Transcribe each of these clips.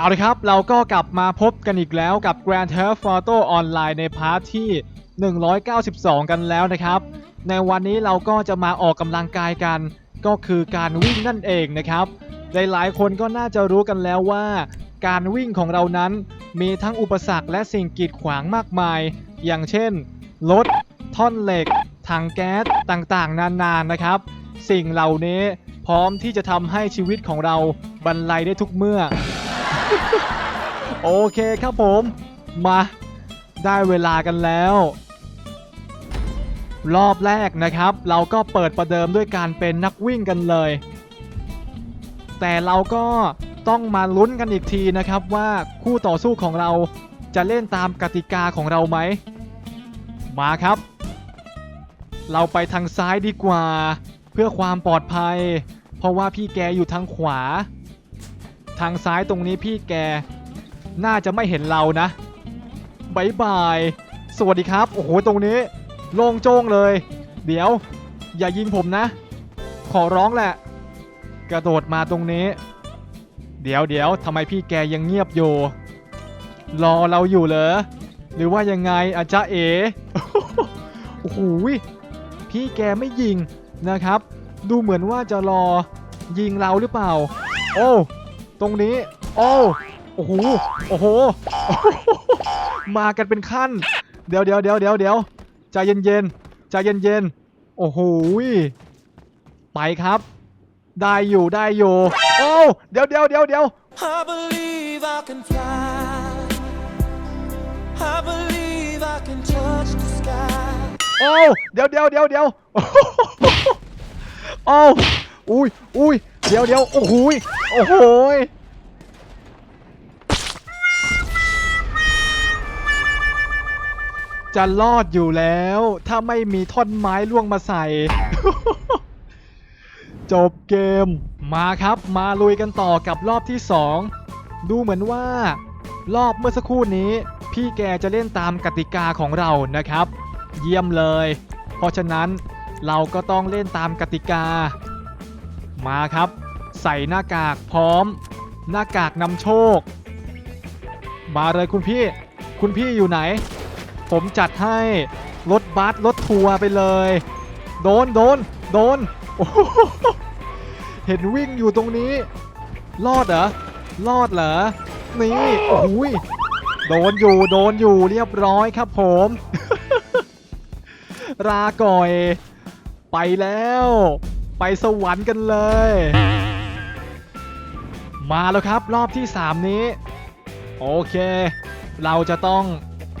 เอาละครับ เราก็กลับมาพบกันอีกแล้วกับ Grand Theft Auto Online ในพาร์ทที่ 192 กันแล้วนะครับ ในวันนี้เราก็จะมาออกกำลังกายกัน ก็คือการวิ่งนั่นเองนะครับ หลายๆคนก็น่าจะรู้กันแล้วว่า การวิ่งของเรานั้นมีทั้งอุปสรรคและสิ่งกีดขวางมากมาย อย่างเช่น รถ ท่อนเหล็ก ถังแก๊สต่างๆ นานานะครับ สิ่งเหล่านี้พร้อมที่จะทำให้ชีวิตของเราบรรลัยได้ทุกเมื่อ โอเคครับผม มาได้เวลากันแล้ว รอบแรกนะครับ เราก็เปิดประเดิมด้วยการเป็นนักวิ่งกันเลย แต่เราก็ต้องมาลุ้นกันอีกทีนะครับว่าคู่ต่อสู้ของเราจะเล่นตามกติกาของเราไหม มาครับ เราไปทางซ้ายดีกว่า เพื่อความปลอดภัย เพราะว่าพี่แกอยู่ทางขวา ทางซ้ายตรงนี้พี่แก น่าจะไม่เห็นเรานะบายบาย สวัสดีครับ โอ้โห ตรงนี้ โล่งโจ้งเลย เดี๋ยว อย่ายิงผมนะ ขอร้องแหละ กระโดดมาตรงนี้ เดี๋ยวเดี๋ยวทำไมพี่แกยังเงียบอยู่ รอเราอยู่เหรอ หรือว่ายังไงอาจารย์เอโอ้โหพี่แกไม่ยิงนะครับ ดูเหมือนว่าจะรอยิงเราหรือเปล่า โอ้ ตรงนี้ โอ้โอ้โหโอ้โห มากันเป็นขั้น เดี๋ยวเดี๋ยวเดี๋ยวเดี๋ยวเดี๋ยวใจเย็นเย็นๆใจเย็นเย็นๆโอ้โหไปครับ ได้อยู่ได้อยู่โอ้เดี๋ยวเดี๋ยวเดี๋ยวเดี๋ยว I believe I can fly. I believe I can touch the sky. โอ้เดี๋ยวเดี๋ยวเดี๋ยวเดี๋ยวโอ้อุ้ยอุ้ย เดี๋ยวเดี๋ยวโอ้โหโอ้โหจะรอดอยู่แล้ว ถ้าไม่มีท่อนไม้ล่วงมาใส่ จบเกมมาครับ มาลุยกันต่อกับรอบที่ 2 ดูเหมือนว่า รอบเมื่อสักครู่นี้ พี่แกจะเล่นตามกติกาของเรานะครับ เยี่ยมเลย เพราะฉะนั้นเราก็ต้องเล่นตามกติกา มาครับ ใส่หน้ากากพร้อม หน้ากากนำโชค มาเลยคุณพี่ คุณพี่อยู่ไหน ผมจัดให้รถบัสรถทัวร์ไปเลย โดนโดนโดนโอ้เห็นวิ่งอยู่ตรงนี้ รอดเหรอ รอดเหรอ นี่โอ้ยโดนอยู่โดนอยู่เรียบร้อยครับผมลาก่อย ไปแล้ว ไปสวรรค์กันเลย มาแล้วครับรอบที่ 3 นี้ โอเค เราจะต้อง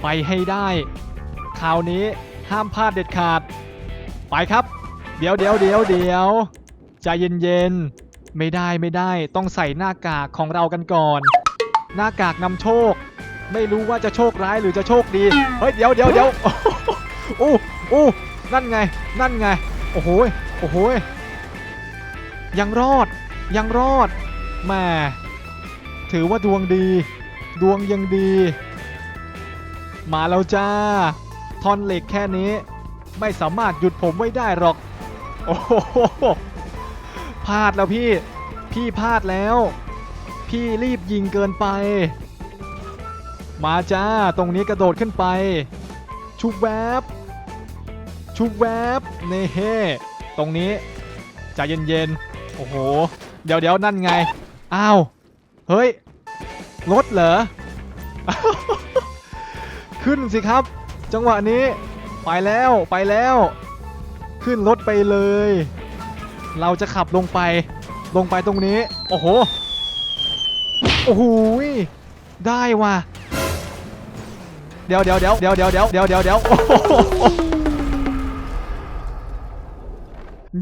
ไปให้ได้คราวนี้ห้ามพลาดเด็ดขาด ไปครับ เดี๋ยวเดี๋ยวเดี๋ยวเดี๋ยวใจเย็นๆไม่ได้ไม่ได้ต้องใส่หน้ากากของเรากันก่อน หน้ากากนำโชค ไม่รู้ว่าจะโชคร้ายหรือจะโชคดีเฮ้ยเดี๋ยวเดี๋ยวเดี๋ยวอู้อู้นั่นไง นั่นไง โอ้โหยโอ้โห ยังรอด ยังรอดแม่ถือว่าดวงดี ดวงยังดี มาแล้วจ้า ทอนเหล็กแค่นี้ ไม่สามารถหยุดผมไว้ได้หรอก โอ้โหพลาดแล้วพี่ พี่พลาดแล้ว พี่รีบยิงเกินไป มาจ้า ตรงนี้กระโดดขึ้นไป ชุบแวบ ชุบแวบเน่เฮตรงนี้ใจเย็นๆ อ้โห เดี๋ยวเดี๋ยวนั่นไง อ้าว เฮ้ย รถเหรอ ขึ้นสิครับ จังหวะนี้ ไปแล้วไปแล้ว ขึ้นรถไปเลย เราจะขับลงไป ลงไปตรงนี้ โอ้โห โอ้โห ได้ว่ะ เดี๋ยวเดี๋ยวเดี๋ยวเดี๋ยวเดี๋ยวเดี๋ยวเดี๋ยวเดี๋ยวเดี๋ยว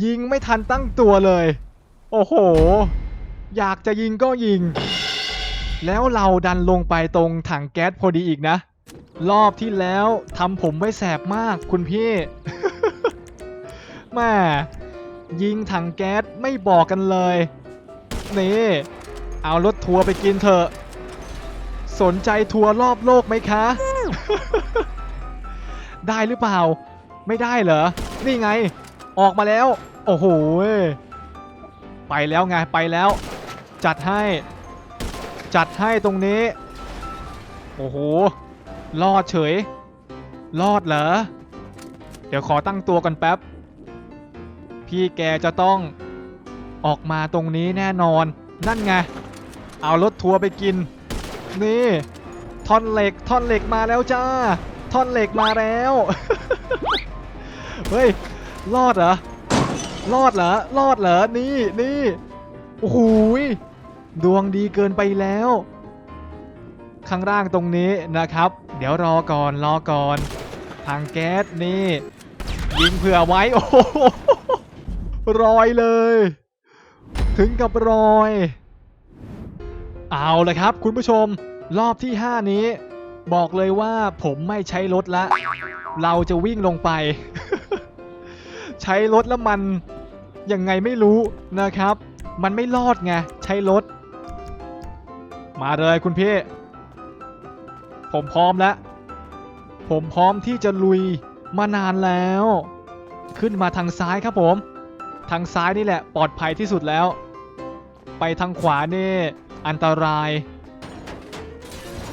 ยิงไม่ทันตั้งตัวเลย โอ้โห อยากจะยิงก็ยิง แล้วเราดันลงไปตรงถังแก๊สพอดีอีกนะ รอบที่แล้วทำผมไว้แสบมากคุณพี่แม่ยิงถังแก๊สไม่บอกกันเลย นี่ เอารถทัวร์ไปกินเถอะ สนใจทัวร์รอบโลกไหมคะ ได้หรือเปล่า ไม่ได้เหรอ นี่ไง ออกมาแล้ว โอ้โห ไปแล้วไงไปแล้ว จัดให้จัดให้ตรงนี้ โอ้โห รอดเฉย รอดเหรอ เดี๋ยวขอตั้งตัวกันแป๊บ พี่แกจะต้องออกมาตรงนี้แน่นอน นั่นไง เอารถทัวร์ไปกิน นี่ ท่อนเหล็ก ท่อนเหล็กมาแล้วจ้า ท่อนเหล็กมาแล้ว เฮ้ย รอดเหรอ รอดเหรอ รอดเหรอ นี่นี่ โอ้โหดวงดีเกินไปแล้ว ข้างล่างตรงนี้นะครับ เดี๋ยวรอก่อน รอก่อน ทางแก๊สนี่ ยิงเผื่อไว้ โอ้โหรอยเลย ถึงกับรอย เอาลยครับ คุณผู้ชม รอบที่ 5 นี้ บอกเลยว่าผมไม่ใช้รถละ เราจะวิ่งลงไป ใช้รถแล้วมัน ยังไงไม่รู้นะครับ มันไม่รอดไงใช้รถ มาเลยคุณพี่ ผมพร้อมแล้ว ผมพร้อมที่จะลุยมานานแล้ว ขึ้นมาทางซ้ายครับผม ทางซ้ายนี่แหละปลอดภัยที่สุดแล้ว ไปทางขวานี่อันตราย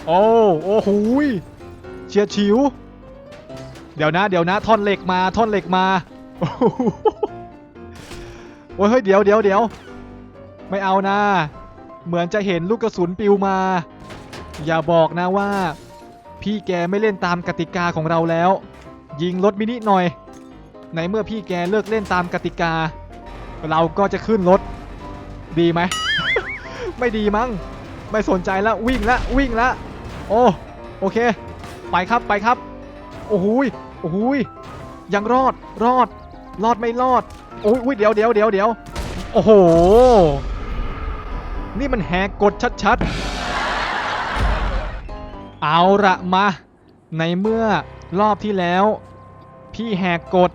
โอ้โอ้โหยเฉียดฉิว เดี๋ยวนะ เดี๋ยวนะท่อนเหล็กมาท่อนเหล็กมาโอ้ โอ้ยเฮ้ยเดี๋ยวเดี๋ยวเดี๋ยวไม่เอานะ เหมือนจะเห็นลูกกระสุนปิวมา อย่าบอกนะว่า พี่แกไม่เล่นตามกติกาของเราแล้ว ยิงรถมินิหน่อย ในเมื่อพี่แกเลิกเล่นตามกติกา เราก็จะขึ้นรถ ดีไหม ไม่ดีมั้ง ไม่สนใจแล้ววิ่งละวิ่งละ โอ้โอเค ไปครับไปครับ โอ้โหยโอ้โหยยังรอดรอด รอดไม่รอด อ้ยอุ๊ยเดี๋ยวเดี๋ยวเดี๋ยวเดี๋ยวโอ้โห นี่มันแหกกฎชัดๆ เอาละมา ในเมื่อรอบที่แล้ว พี่แหกกฎ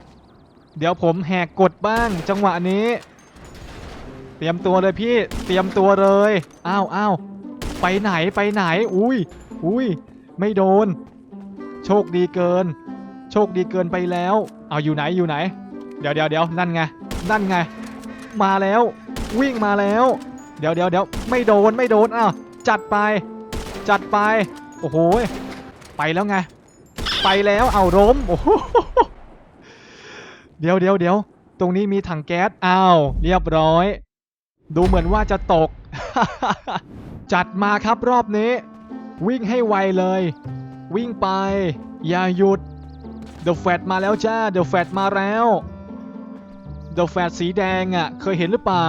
เดี๋ยวผมแหกกฎบ้างจังหวะนี้ เตรียมตัวเลยพี่ เตรียมตัวเลย อ้าวอ้าวไปไหนไปไหน อุ้ยอุ้ยไม่โดน โชคดีเกิน โชคดีเกินไปแล้ว เอาอยู่ไหนอยู่ไหน เดี๋ยวเดี๋ยวเดี๋ยวนั่นไง นั่นไง มาแล้ว วิ่งมาแล้ว เดี๋ยวเดี๋ยวเดี๋ยวไม่โดนไม่โดนอ้าวจัดไป จัดไป โอ้โหไปแล้วไง ไปแล้วเอาล้มโอ้โหเดี๋ยวเดี๋ยวเดี๋ยวตรงนี้มีถังแก๊สอ้าวเรียบร้อย ดูเหมือนว่าจะตก จัดมาครับรอบนี้ วิ่งให้ไวเลย วิ่งไป อย่าหยุด The Fat มาแล้วจ้า The Fat มาแล้ว The Fat สีแดงอะ่ะ เคยเห็นหรือเปล่า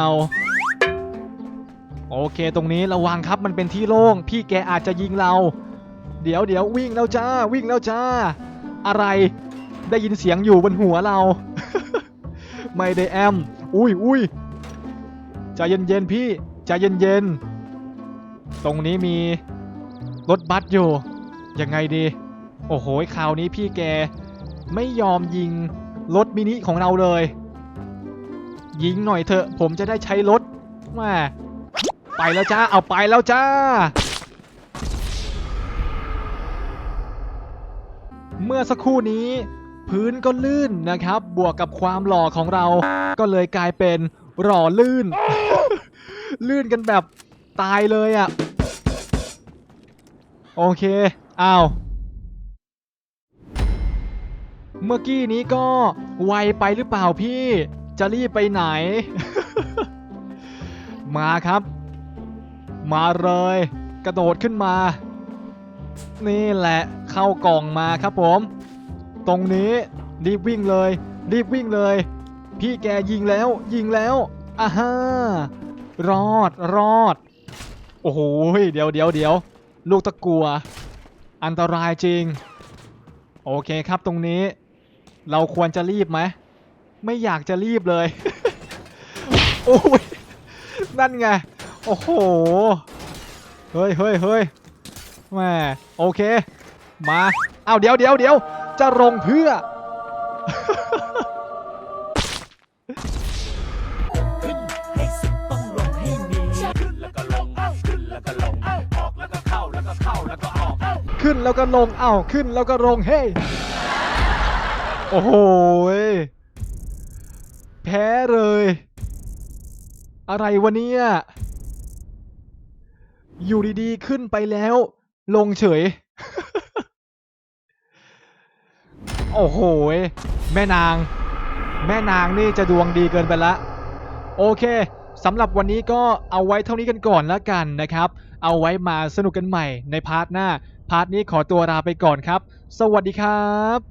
โอเคตรงนี้ระวังครับมันเป็นที่โล่ง พี่แกอาจจะยิงเรา เดี๋ยวเดี๋ยววิ่งแล้วจ้า วิ่งแล้วจ้า อะไรได้ยินเสียงอยู่บนหัวเรา ไม่ได้แอม อุ้ยอุ้ยใจเย็นๆพี่ใจเย็นๆ ตรงนี้มีรถบัสอยู่ ยังไงดี โอ้โหคราวนี้พี่แกไม่ยอมยิงรถมินิของเราเลย ยิงหน่อยเถอะ ผมจะได้ใช้รถมาไปแล้วจ้า เอาไปแล้วจ้า เมื่อสักครู่นี้ พื้นก็ลื่นนะครับ บวกกับความหล่อของเรา ก็เลยกลายเป็นหล่อลื่น ลื่นกันแบบตายเลยอะ่ะ โอเค อ้าวเมื่อกี้นี้ก็ไวไปหรือเปล่าพี่ จะรีบไปไหน มาครับ มาเลย กระโดดขึ้นมา นี่แหละเข้ากล่องมาครับผม ตรงนี้รีบวิ่งเลย รีบวิ่งเลย พี่แกยิงแล้ว ยิงแล้วอ่าฮารอดรอด โอ้โหเดี๋ยวเดี๋ยวเดี๋ยวลูกตะกัว อันตรายจริง โอเคครับตรงนี้ เราควรจะรีบไหม ไม่อยากจะรีบเลย โอ้ย นั่นไง โอ้โห เฮ้ยเฮ้ยเฮ้ยแม่โอเค มา เอาเดี๋ยวเดี๋ยวเดี๋ยว จะลงเพื่อให้สุดต้องลงให้มีขึ้นแล้วก็ลงขึ้นแล้วก็ลงออกแล้วก็เข้าแล้วก็เข้าแล้วก็ออกขึ้นแล้วก็ลง เอ้า ขึ้นแล้วก็ลง เฮ้ย โอ้โห แพ้เลย อะไรวะเนี่ย อยู่ดีๆ ขึ้นไปแล้ว ลงเฉย โอ้โห แม่นาง แม่นางนี่จะดวงดีเกินไปละ โอเคสำหรับวันนี้ก็เอาไว้เท่านี้กันก่อนแล้วกันนะครับ เอาไว้มาสนุกกันใหม่ในพาร์ทหน้า พาร์ทนี้ขอตัวลาไปก่อนครับ สวัสดีครับ